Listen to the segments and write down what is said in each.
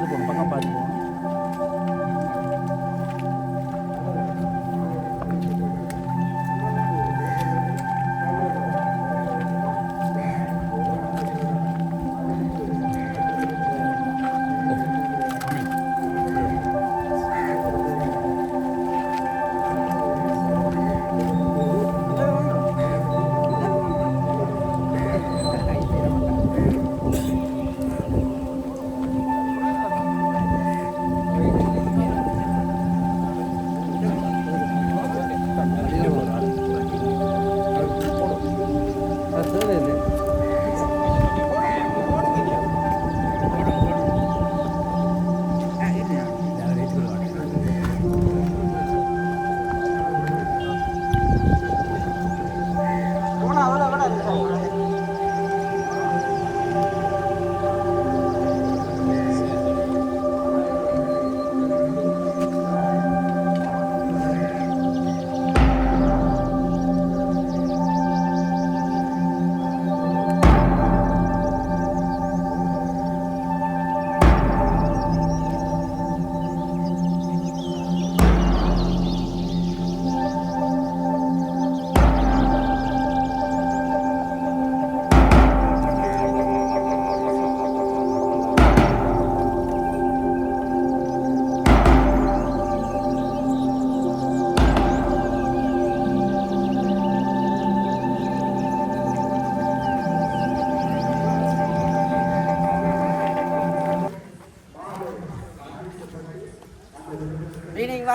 paano po, pagkapad po.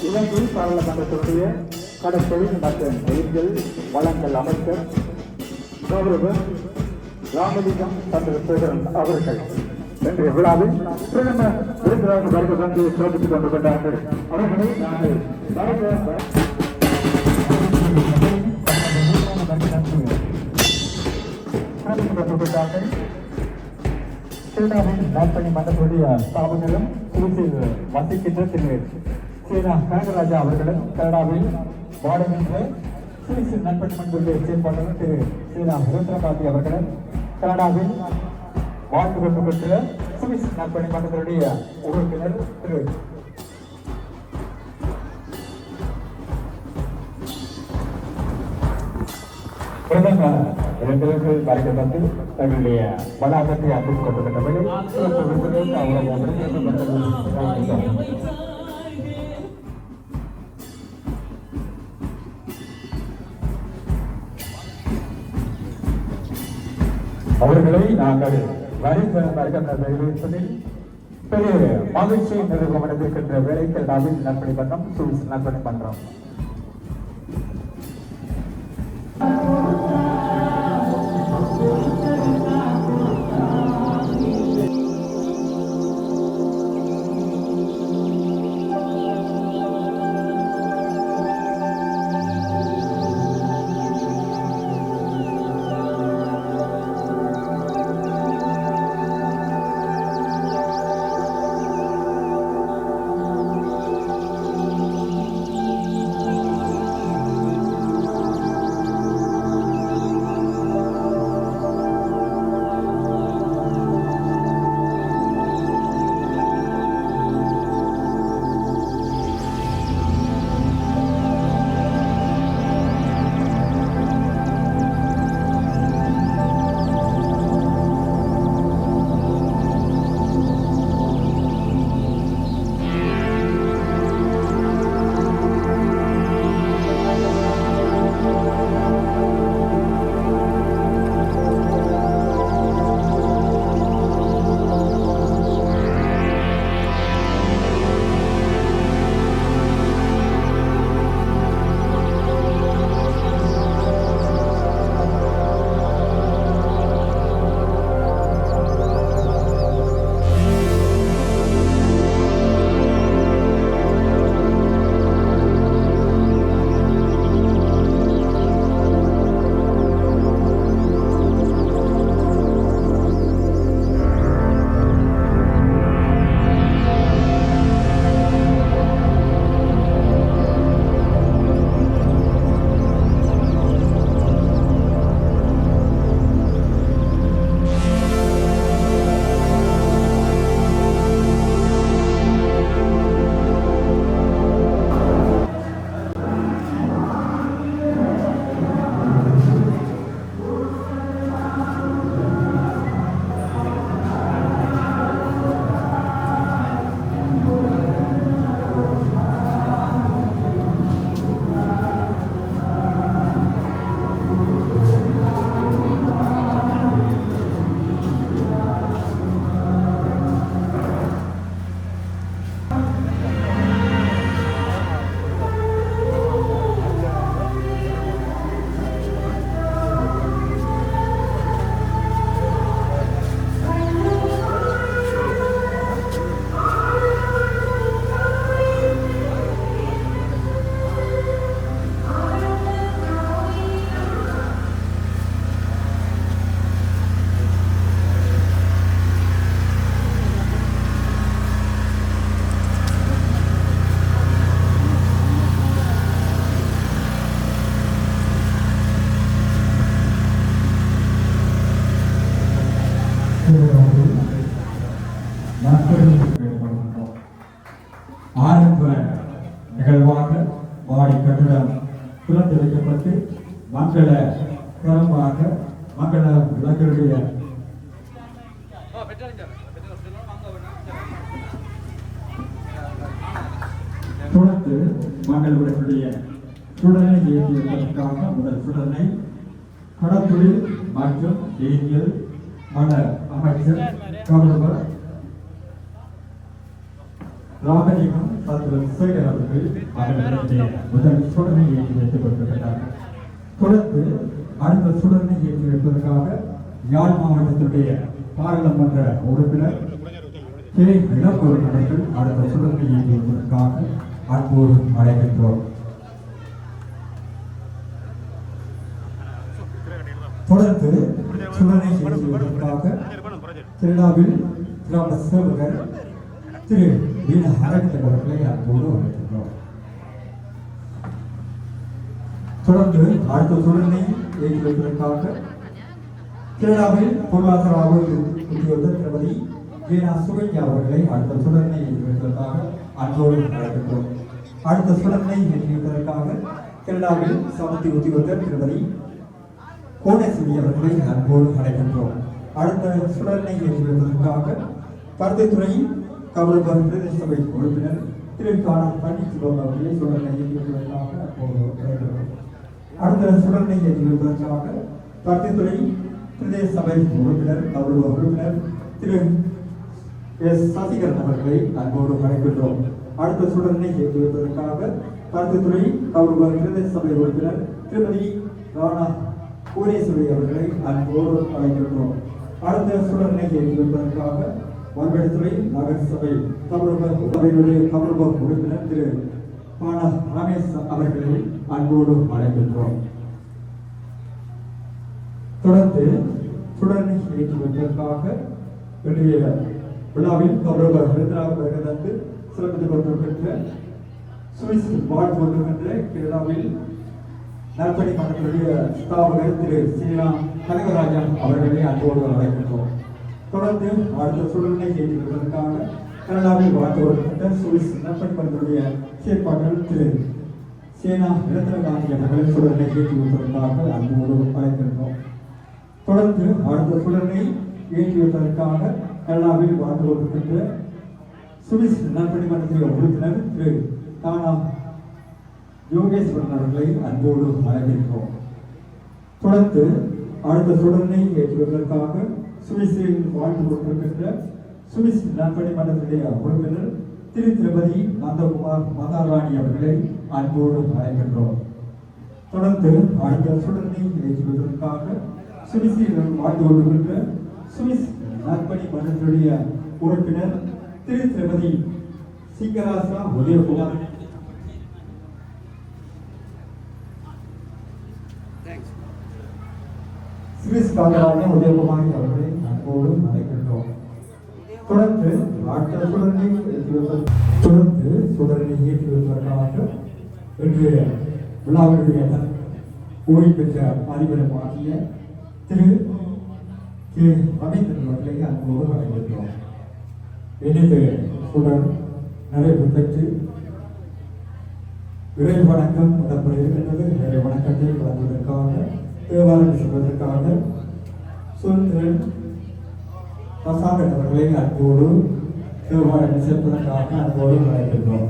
இலங்கை பாராளுமன்றத்தினுடைய கடற்தொழில் மற்றும் ரயில்கள் வளங்கள் அமைச்சர் கௌரவ ராமலிங்கம் சந்திரசேகரன் அவர்கள் இன்றைய விழாவில் பிரதமர் விருந்தினர் வருகை வந்து சிறப்பித்துக் கொண்டார்கள் அவர்களை நாங்கள் Thank you. சீனாவின் நாட்பணி மன்னர்களுடைய ஸ்தாபகரும் சிறுசில் வசிக்கின்ற திரு சீனா கனகராஜா அவர்களும் கனடாவில் வாடுகின்ற சுவிஸ் நட்பணி மன்றத்துடைய செயற்பாளர் திரு சீனா ருத்ரகாந்தி அவர்களும் கனடாவில் வாழ்ந்து கொண்டிருக்கின்ற சுவிஸ் நட்பணி மன்றத்தினுடைய உறுப்பினர் திரு பிரதமர் இரண்டிற்கு வருகை தங்களுடைய வளாகத்தை அமைத்துக் கொண்டிருக்கின்றபடி சிறப்பு அவர்களை நாங்கள் வருக வருகின்ற பெரிய மகிழ்ச்சியை நிறுவனம் அடைந்திருக்கின்ற வேலைக்கு நாவில் நற்பணி பண்ணோம் சுவிஸ் நற்பணி பண்றோம். தேயியல் வன அமைச்சர் கவர்னர் ராமலிங்கம் சந்திரன் சேகர் அவர்கள் அவர்களுடைய முதல் சுடனை ஏற்றி வைத்துக் தொடர்ந்து அடுத்த சுடனை ஏற்றி வைப்பதற்காக யாழ் மாவட்டத்துடைய பாராளுமன்ற உறுப்பினர் கே இளம்பூர் அவர்கள் அடுத்த சுடனை ஏற்றி வைப்பதற்காக அன்போடு அழைக்கின்றோம் தொடர்ந்து சுடனை ஏற்றி வைப்பதற்காக திருவிழாவில் கிராம சேவகர் திரு வீண அரங்கன் அவர்களை அன்போடு அழைக்கின்றோம் தொடர்ந்து அடுத்த சுடனை ஏற்றி வைப்பதற்காக கேரளாவில் பொருளாதார அபிவிருத்தி உத்தியோகர் திருமதி வீணா சுகன்யா அவர்களை அடுத்த சுடனை ஏற்றி வைப்பதற்காக அன்போடு அழைக்கின்றோம் அடுத்த சுடனை ஏற்றி வைப்பதற்காக கேரளாவில் சமத்தி உத்தியோகர் திருமதி கோணேஸ்வரி அவர்களை அன்போடு அடைகின்றோம் அடுத்த சுடனை ஏற்றுவதற்காக வைப்பதற்காக பருத்தித்துறை பிரதேச சபை உறுப்பினர் திரு காணம் பன்னீர்செல்வம் அவர்களை சுடனை ஏற்றி வைப்பதற்காக அடுத்த சுடனை ஏற்றி வைப்பதற்காக பருத்தித்துறை பிரதேச சபை உறுப்பினர் கௌரவ உறுப்பினர் திரு. எஸ். சசிகரன் அவர்களை அன்போடு அழைக்கின்றோம் அடுத்த சுடனை ஏற்றி பருத்தித்துறை கருத்துத்துறை கௌரவ பிரதேச சபை உறுப்பினர் திருமதி ராணா பூரேஸ்வரி அவர்களை அன்போடு அழைக்கின்றோம். அடுத்த சுடனை ஏற்றி வைப்பதற்காக வல்வெடுத்துறை நகர சபை கௌரவ சபையினுடைய தமிழக உறுப்பினர் திரு. பானா ரமேஷ் அவர்களை அன்போடு அழைக்கின்றோம். தொடர்ந்து சுடனை ஏற்றுவதற்காக இன்றைய விழாவில் கௌரவ விருந்தினராக தந்து சிறப்பித்துக் கொண்டிருக்கின்ற சுவிஸ் வாழ் கொண்டிருக்கின்ற கேரளாவில் நற்பணி மன்றத்துடைய ஸ்தாபகர் திரு ஸ்ரீராம் கனகராஜன் அவர்களை அன்போடு அழைக்கின்றோம் தொடர்ந்து அடுத்த சுடனை ஏற்றி கனடாவில் வாழ்ந்து வருகின்ற சுவிஸ் நற்பணி மன்றத்துடைய செயற்பாடுகள் திரு சேனா ரத்னகாந்தி அவர்கள் சுடனை ஏற்றி வைப்பதற்காக அன்போடு அழைக்கின்றோம் தொடர்ந்து அடுத்த சுடனை ஏற்றி வைப்பதற்காக கனடாவில் வாழ்ந்து வருகின்ற சுவிஸ் நற்பணி மன்றத்தின் உறுப்பினர் திரு தானா யோகேஸ்வரன் அவர்களை அன்போடு வரவேற்கிறோம். தொடர்ந்து அடுத்த சுடனை ஏற்றுவதற்காக சுவிசில் வாழ்ந்து கொண்டிருக்கின்ற சுவிஸ் நற்பணி மன்றத்தினுடைய உறுப்பினர் திரு திருபதி நந்தகுமார் மகாராணி அவர்களை அன்போடு அழைக்கின்றோம் தொடர்ந்து அடுத்த சுடனை ஏற்றுவதற்காக சுவிசில் வாழ்ந்து கொண்டிருக்கின்ற சுவிஸ் நற்பணி மன்றத்தினுடைய உறுப்பினர் திரு திருபதி சிங்கராசா உதயகுமார் சுவிஸ் காதலான உதயகுமாரி அவர்களை அன்போடு அழைக்கின்றோம் தொடர்ந்து டாக்டர் சுடனை ஏற்றுவதற்கு தொடர்ந்து சுடனை ஏற்றுவதற்காக இன்று விழாவினுடைய ஓய்வு பெற்ற அதிபரம் ஆகிய திரு கே. ரவீந்திரன் அவர்களை அன்போடு அழைக்கின்றோம் இணைந்து சுடர் நிறைவு பெற்று இறை வணக்கம் இடம்பெற இருக்கின்றது இறை வணக்கத்தை வழங்குவதற்காக தேவாரம் சொல்வதற்காக சுதந்திரன் பிரசாதன் அன்போடு தேவாரம் சேர்ப்பதற்காக அன்போடு அழைக்கின்றோம்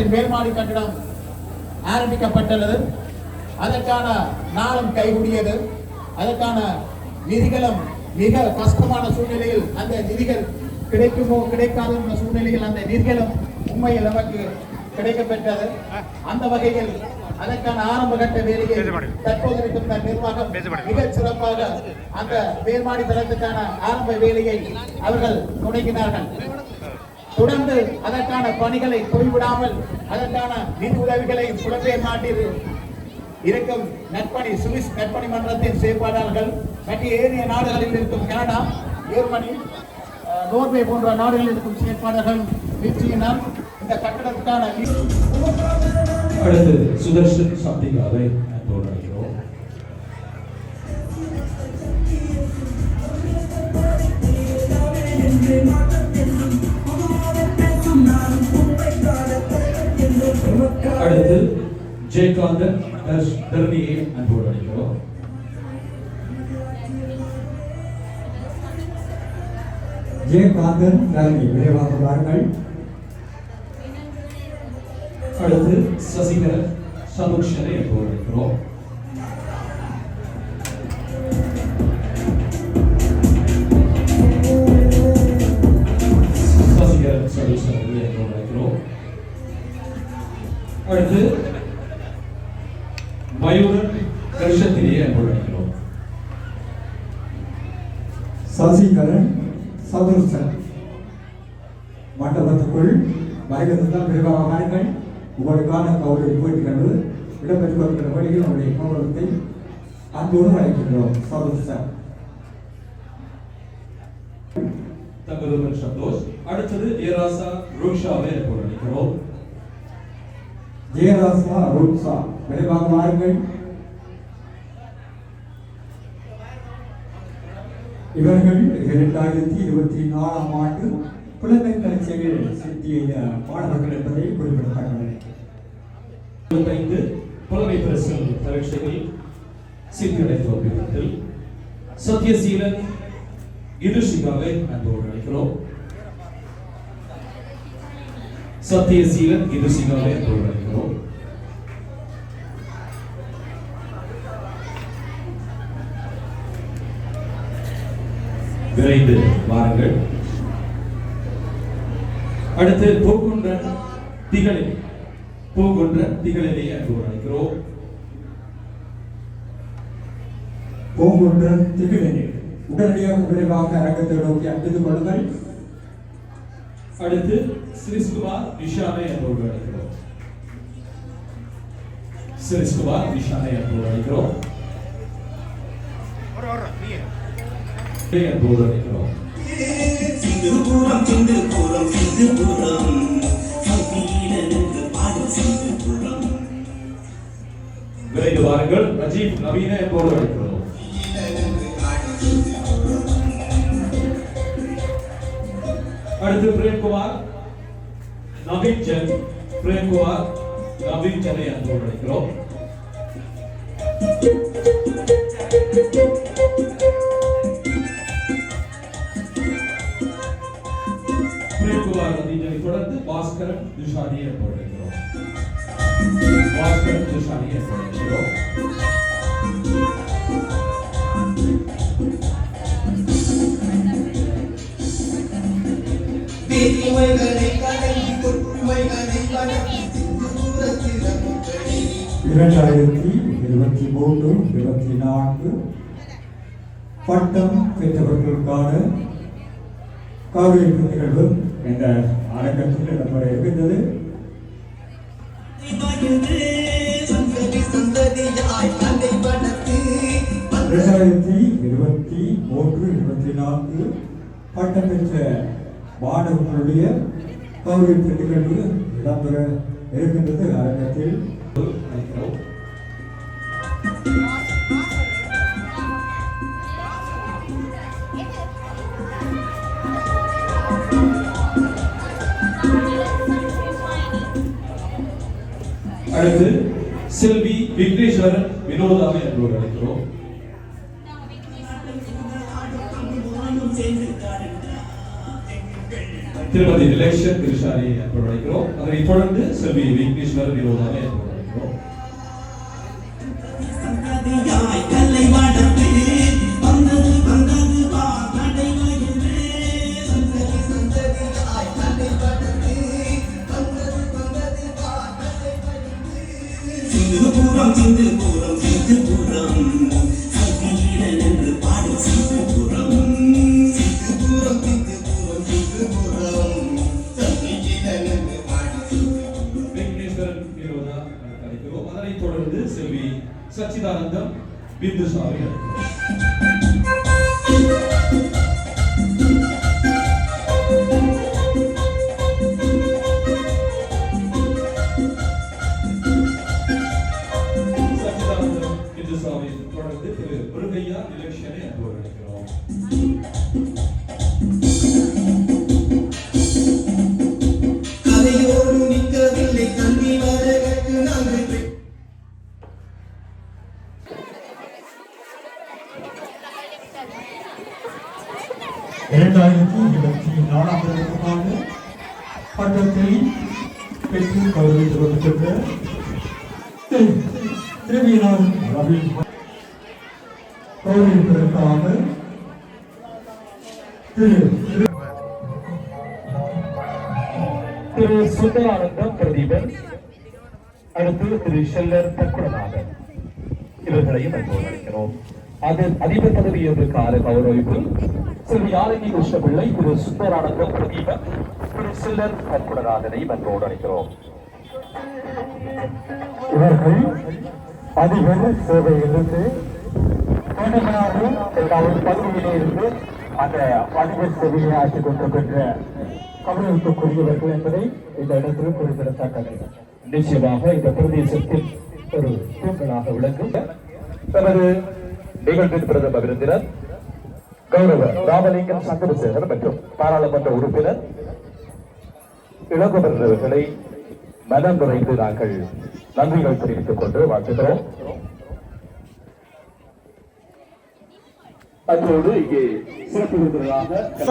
நட்பணி மேல்மாடி கட்டிடம் ஆரம்பிக்கப்பட்டுள்ளது. அதற்கான நாளும் கைகூடியது. அதற்கான நிதிகளும் மிக கஷ்டமான சூழ்நிலையில் அந்த நிதிகள் கிடைக்குமோ கிடைக்காது என்ற சூழ்நிலையில் அந்த நிதிகளும் உண்மையில் நமக்கு கிடைக்கப்பெற்றது. அந்த வகையில் அதற்கான ஆரம்ப கட்ட வேலையை தற்போது இருக்கின்ற நிர்வாகம் மிக சிறப்பாக அந்த மேல்மாடி தளத்துக்கான ஆரம்ப வேலையை அவர்கள் தொடங்கினார்கள். தொடர்ந்து அதற்கான பணிகளை போய்விடாமல் அதற்கான நிதி உதவிகளை புலம்பெயர் நாட்டில் இருக்கும் நற்பணி சுவிஸ் நற்பணி மன்றத்தின் செயற்பாட்டாளர்கள் மற்ற ஏனைய நாடுகளில் இருக்கும் கனடா ஜெர்மனி நோர்வே போன்ற நாடுகளில் இருக்கும் செயற்பாடுகள் நிச்சயினால் இந்த கட்டடத்துக்கான அடுத்து சுதர்ஷன் சப்திகாவை அன்போடு அழைக்கிறோம். அடுத்து ஜெயகாந்தன் தர்ஷ் தர்ணியை அன்போடு அழைக்கிறோம். ஜெயகாந்தன் நரணி விரைவாக வாருங்கள். அடுத்து சசிகரன் சமுக்ஷனை அன்போடு அழைக்கிறோம். சசிகரன் சமுக்ஷனை அன்போடு அழைக்கிறோம். அடுத்து மயூரன் கர்ஷத்திரியை அன்போடு அழைக்கிறோம் சசிகரன் சதுர்சன் மண்டபத்துக்குள் வருகிறதுதான் விரைவாக வாருங்கள் உங்களுக்கான கௌரவ போட்டிகள் இடம்பெற்று வருகிற வழியில் உங்களுடைய கௌரவத்தை அன்போடு அழைக்கின்றோம். சதுர்சன். தங்கதுமன் சந்தோஷ். அடுத்தது ஏராசா அன்போடு அழைக்கிறோம். ஜெயராசா ரூப்சா விரைவாக வாருங்கள். இவர்கள் இரண்டாயிரத்தி இருபத்தி நாலாம் ஆண்டு புலமை பரீட்சையில் சித்திய மாணவர்கள் என்பதை குறிப்பிடத்தக்கது இருபத்தைந்து புலமை பிரசல் பரீட்சையில் சித்தியடைந்த விதத்தில் சத்யசீலன் இதுஷிகாவை அன்போடு அழைக்கிறோம் சத்யசீலன் இதுஷிகாவை அன்போடு அழைக்கிறோம் விரைந்து வாருங்கள். அடுத்து போக்குன்றன் திகழை போக்குன்றன் திகழிலே அன்போடு அழைக்கிறோம். பூங்குன்றன் திகிழனி உடனடியாக விரைவாக அரங்கத்தை நோக்கி அழைத்துக் கொள்ளுங்கள் அடுத்து சிரிஸ்குமார் நிஷானை அன்போடு அழைக்கிறோம். சிரிஸ்குமார் நிஷானை அன்போடு அழைக்கிறோம் அன்போடு அழைக்கிறோம் சிந்துபுரம் சிந்துபுரம் சிந்துபுரம் சங்கீதனுக்கு பாடும் சிந்துபுரம் விரைந்து வாருங்கள் ரஜீவ் நவீன அன்போடு அழைக்கிறோம் அடுத்து பிரேம்குமார் நவீன் ஜன் பிரேம்குமார் நவீன் ஜனை அழைக்கிறோம் பிரேம்குமார் நவீன் தொடர்ந்து பாஸ்கரன் துஷானியை அன்போடு அழைக்கிறோம் பாஸ்கரன் துஷானியை அன்போடு அழைக்கிறோம் இரண்டாயிரத்தி இருபத்தி மூன்று இருபத்தி நான்கு பட்டம் பெற்றவர்களுக்கான கௌரவிப்பு நிகழ்வு என்ற அரங்கத்தில் இடம்பெற இருக்கின்றது. இரண்டாயிரத்தி இருபத்தி மூன்று இருபத்தி நான்கு பட்டம் பெற்ற மாணவர்களுடைய கௌரவிப்பு நிகழ்வு இடம்பெற இருக்கின்றது. அரங்கத்தில் அழைக்கிறோம் அடுத்து செல்வி விக்னேஸ்வரன் வினோதாவை அன்போடு அழைக்கிறோம். திருமதி நிலேஷன் கிருஷாரி அன்போடு அழைக்கிறோம். அதனைத் தொடர்ந்து செல்வி விக்னேஸ்வரன் வினோதாவை அன்போடு இது புறம் இது புறம் சகிலன் என்று பாடும் தொடர்ந்து செல்வி சச்சிதானந்தம் பிந்துசாமி பெற்று கௌரவித்துக் கொண்டிருக்கின்ற திரு கௌரவிப்பதற்காக திரு திரு சுந்தரானந்தம் பிரதீபன் அடுத்து திரு ஷெல்லர் தக்குடநாதன் இவர்களையும் அன்போடு அழைக்கிறோம். அது அதிபர் பதவி என்று கால கௌரவிப்பு செல்வி யாரங்கி கிருஷ்ணபிள்ளை திரு சுந்தரானந்தம் பிரதீபன் சிலர் ஷெல்லர் தக்குடநாதனை அன்போடு அழைக்கிறோம் இவர்கள் அதிபர் சேவையிலிருந்து வேண்டுமானாலும் இரண்டாவது பதவியிலே இருந்து அந்த அதிபர் சேவையை ஆற்றிக் கொண்டிருக்கின்ற கவனத்துக்குரியவர்கள் என்பதை இந்த இடத்தில் குறிப்பிடத்தக்கது. நிச்சயமாக இந்த பிரதேசத்தில் ஒரு தூண்களாக விளங்கும் தனது நிகழ்வின் பிரதம விருந்தினர் கௌரவ ராமலிங்கம் சந்திரசேகர் மற்றும் பாராளுமன்ற உறுப்பினர் இளங்குமரன் அவர்களை மனம் நிறைந்து நாங்கள் நன்றிகள் தெரிவித்துக் கொண்டு வாழ்த்துகிறோம்.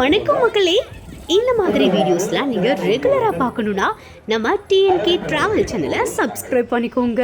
வணக்கம் மக்களே. இந்த மாதிரி வீடியோஸ்லாம் நீங்க ரெகுலரா பார்க்கணும்னா நம்ம டிஎன்கே டிராவல் சேனலை சப்ஸ்கிரைப் பண்ணிக்கோங்க.